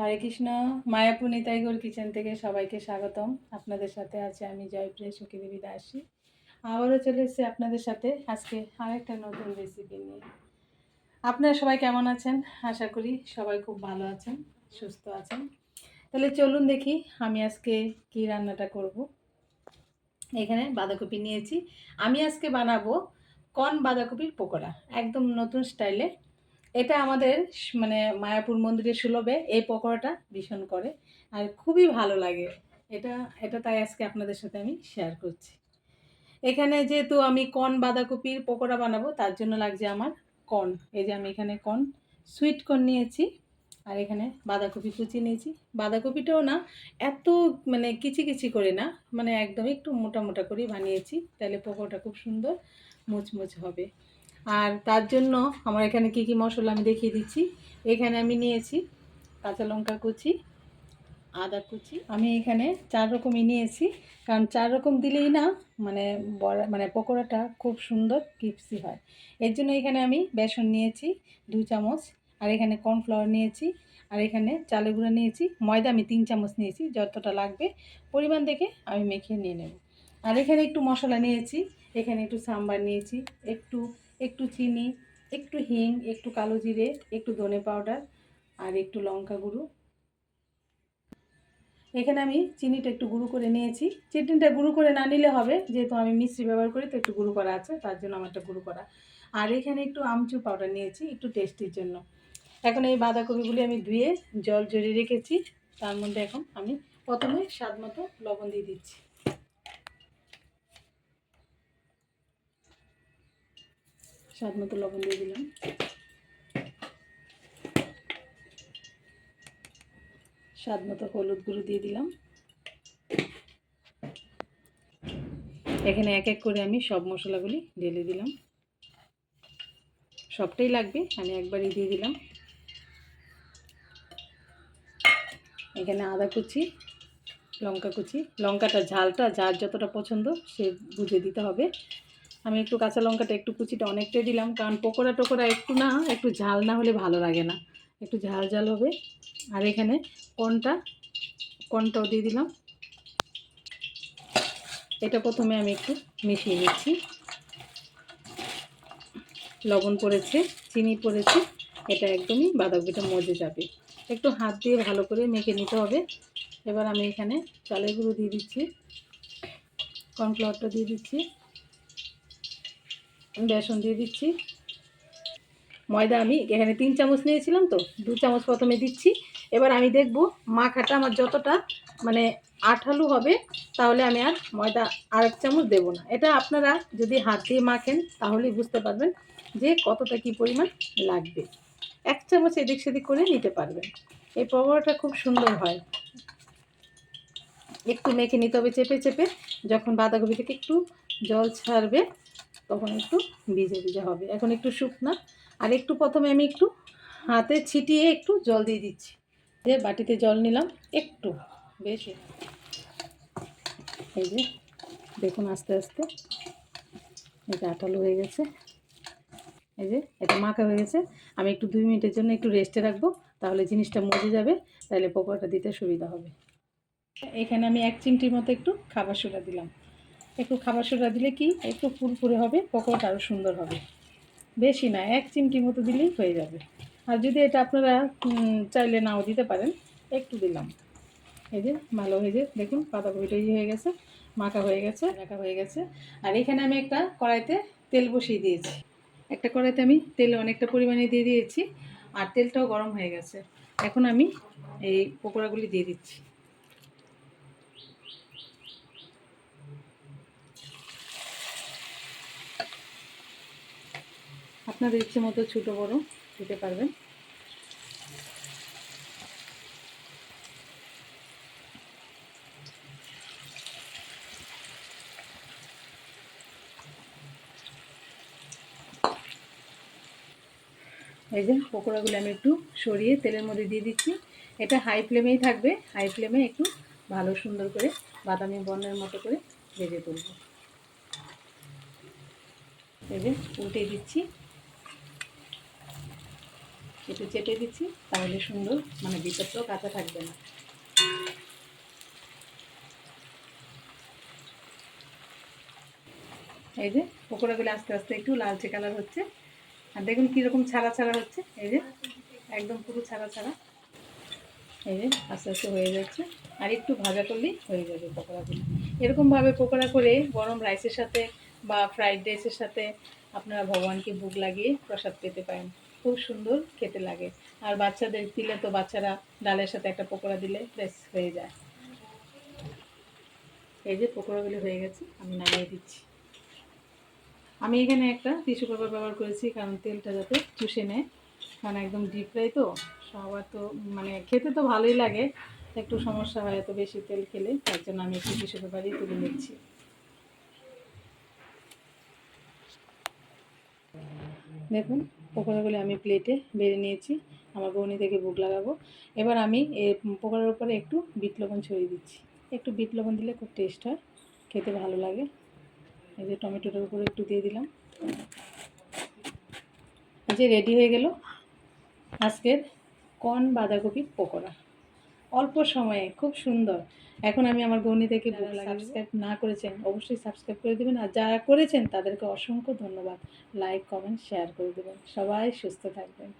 হরে Krishna Mayapur kitchen থেকে সবাইকে স্বাগতম। আপনাদের সাথে আছে আমি জয়প্রিয়া সুখী দেবী দাসী। আবারও চলে এসেছি আপনাদের সাথে আজকে আরেকটা নতুন রেসিপি নিয়ে। আপনারা সবাই কেমন আছেন? আশা করি সবাই খুব ভালো আছেন, সুস্থ আছেন। তাহলে চলুন দেখি আমি আজকে কি রান্নাটা করব। এখানে বাঁধাকপি নিয়েছি। আমি আজকে বানাবো কর্ন বাঁধাকপির পকোড়া, একদম নতুন স্টাইলে এটা আমাদের মানে মায়াপুর মন্দিরের সুলভে এই পকোড়াটা ভীষণ করে আর খুবই ভালো লাগে। এটা এটা তাই আজকে আপনাদের সাথে আমি শেয়ার করছি। এখানে যেহেতু আমি কর্ন বাঁধাকপির পকোড়া বানাবো, তার জন্য লাগছে আমার কর্ন এই যে আমি এখানে কর্ন সুইট কর্ন নিয়েছি আর এখানে বাঁধাকপি কুচি নিয়েছি। বাঁধাকপিটাও না এত মানে কিচি কিচি করে না মানে একদম একটু মোটা মোটা করেই বানিয়েছি, তাহলে পকোড়াটা খুব সুন্দর মুচমুচ হবে। আর তার জন্য আমার এখানে কি কি মশলা আমি দেখিয়ে দিচ্ছি। এখানে আমি নিয়েছি কাঁচা লঙ্কা কুচি, আদা কুচি। আমি এখানে চার রকমই নিয়েছি, কারণ চার রকম দিলেই না মানে বড়া মানে পকোড়াটা খুব সুন্দর ক্রিপসি হয়। এর জন্য এখানে আমি বেসন নিয়েছি, দু চামচ, আর এখানে কর্নফ্লাওয়ার নিয়েছি, আর এখানে চালের গুঁড়ো নিয়েছি। ময়দা আমি তিন চামচ নিয়েছি, যতটা লাগবে পরিমাণ দেখে আমি মেখে নিয়ে নেব। আর এখানে একটু মশলা নিয়েছি, এখানে একটু সাম্বার নিয়েছি, একটু একটু চিনি, একটু হিং, একটু কালো জিরে, একটু ধনে পাউডার আর একটু লঙ্কা গুঁড়ো। এখানে আমি চিনিটা একটু গুঁড়ো করে নিয়েছি। চিনিটা গুঁড়ো করে না নিলে হবে, যেহেতু আমি মিষ্টি ব্যবহার করি, তো একটু গুঁড়ো করা আছে, তার জন্য আমারটা গুঁড়ো করা। আর এখানে একটু আমচুর পাউডার নিয়েছি, একটু টেস্টির জন্য। এখন এই বাঁধাকপিগুলি আমি ধুয়ে জল জড়িয়ে রেখেছি, তার মধ্যে এখন আমি প্রথমে স্বাদ মতো লবণ দিয়ে দিচ্ছি। স্বাদ মতো লবণ দিয়ে দিলাম। স্বাদ মতো হলুদ গুঁড়ো দিয়ে দিলাম। এখানে এক এক করে আমি সব মশলাগুলি ঢেলে দিলাম। সবটাই লাগবে, আমি একবারই দিয়ে দিলাম। এখানে আদা কুচি, লঙ্কা কুচি, লঙ্কাটা ঝালটা যার যতটা পছন্দ সে বুঝে দিতে হবে। আমি একটু কাঁচা লঙ্কাটা, একটু কুচিটা অনেকটাই দিলাম, কারণ পকোড়া টোকোড়া একটু না, একটু ঝাল না হলে ভালো লাগে না। একটু ঝাল ঝাল হবে। আর এখানে কর্নটা কর্নটাও দিয়ে দিলাম। এটা প্রথমে আমি একটু মিশিয়ে নিচ্ছি। লবণ পড়েছে, চিনি পড়েছে, এটা একদমই বাঁধাকপিটা মজে যাবে। একটু হাত দিয়ে ভালো করে মেখে নিতে হবে। এবার আমি এখানে চালের গুঁড়ো দিয়ে দিচ্ছি, কর্নফ্লাওয়ারটা দিয়ে দিচ্ছি। বেসন দিয়ে দিচ্ছি। ময়দা আমি এখানে তিন চামচ নিয়েছিলাম তো, দু চামচ প্রথমে দিচ্ছি। এবার আমি দেখব মাখাটা আমার যতটা মানে আঠালো হবে, তাহলে আমি আর ময়দা আরেক চামচ দেবো না। এটা আপনারা যদি হাত দিয়ে মাখেন, তাহলেই বুঝতে পারবেন যে কতটা কি পরিমাণ লাগবে। এক চামচ এদিক সেদিক করে নিতে পারবেন। এই পকোড়াটা খুব সুন্দর হয়। একটু মেখে নিতে হবে চেপে চেপে, যখন বাঁধাকপি থেকে একটু জল ছাড়বে তখন একটু ভিজে ভিজে হবে। এখন একটু শুকনা। আর একটু প্রথমে আমি একটু হাতে ছিটিয়ে একটু জল দিয়ে দিচ্ছি। যে বাটিতে জল নিলাম একটু। বেশি। এই যে দেখুন আস্তে আস্তে। এটা আঠালো হয়ে গেছে। এই যে এটা মাখা হয়ে গেছে। আমি একটু দুই মিনিটের জন্য একটু রেস্টে রাখব। তাহলে জিনিসটা মজে যাবে। তাহলে পকোড়াটা দিতে সুবিধা হবে। এখানে আমি এক চিমটির মতো একটু খাবার সোডা দিলাম। একটু খাবার সোডা দিলে কি? একটু ফুরফুরে হবে, পকোড়াটা আরও সুন্দর হবে। বেশি না, এক চিমটি মতো দিলেই হয়ে যাবে। আর যদি এটা আপনারা চাইলে নাও দিতে পারেন, একটু দিলাম। এই যে, ভালো হয়ে যে, দেখুন, পাতাকপিটা ইয়ে হয়ে গেছে, মাখা হয়ে গেছে রাখা হয়ে গেছে। আর এখানে আমি একটা কড়াইতে তেল বসিয়ে দিয়েছি। একটা কড়াইতে আমি তেল অনেকটা পরিমাণে দিয়ে দিয়েছি, আর তেলটাও গরম হয়ে গেছে। এখন আমি এই পকোড়াগুলি দিয়ে দিচ্ছি। আপনাদের ইচ্ছে মতো ছোটো বড়ো দিতে পারবেন। এই যে পকোড়াগুলো আমি একটু সরিয়ে তেলের মধ্যে দিয়ে দিচ্ছি। এটা হাই ফ্লেমেই থাকবে। হাই ফ্লেমে একটু ভালো সুন্দর করে বাদামি বর্ণের মতো করে ভেজে তুলব। এই যে উল্টে দিচ্ছি। একটু চেটে দিচ্ছি, তাহলে সুন্দর মানে ভিতরটাও কাঁচা থাকবে না। এই যে, পকোড়াগুলো আস্তে আস্তে একটু লালচে কালার হচ্ছে। আর দেখুন কীরকম ছাড়া ছাড়া হচ্ছে, এই যে, একদম পুরো ছাড়া ছাড়া। এই যে, আস্তে আস্তে হয়ে যাচ্ছে। আর একটু ভাজা করলেই হয়ে যাবে পকোড়াগুলো। এরকমভাবে পকোড়া করে গরম রাইসের সাথে বা ফ্রাইড রাইসের সাথে আপনারা ভগবানকে ভোগ লাগিয়ে প্রসাদ পেতে পারেন। খুব সুন্দর খেতে লাগে। আর বাচ্চাদের দিলে তো বাচ্চারা ডালের সাথে একটা পকোড়া দিলে বেশ হয়ে যায়। এই যে পকোড়াগুলো হয়ে গেছে, আমি নামিয়ে দিচ্ছি। আমি এখানে একটা টিস্যু পেপার ব্যবহার করেছি, কারণ তেলটা যাতে চুষে নেয়। কারণ একদম ডিপ ফ্রাই তো, সবার তো মানে খেতে তো ভালোই লাগে। একটু সমস্যা হয় এত বেশি তেল খেলে, তার জন্য আমি একটু টিস্যু পেপারই তুলে নিচ্ছি। দেখুন পকোড়াগুলো আমি প্লেটে বেড়ে নিয়েছি। আমার বৌনি থেকে বুক লাগাবো। এবার আমি এর পকোড়ার উপরে একটু বিট লবণ ছড়িয়ে দিচ্ছি। একটু বিট লবণ দিলে খুব টেস্ট হয়, খেতে ভালো লাগে। এই যে টমেটোটার উপরে একটু দিয়ে দিলাম। যে রেডি হয়ে গেল আজকের কর্ন বাঁধাকপির পকোড়া। অল্প সময়ে খুব সুন্দর। এখন আমি আমার গৌনি থেকে সাবস্ক্রাইব না করেছেন অবশ্যই সাবস্ক্রাইব করে দেবেন। আর যারা করেছেন তাদেরকে অসংখ্য ধন্যবাদ। লাইক কমেন্ট শেয়ার করে দেবেন। সবাই সুস্থ থাকবেন।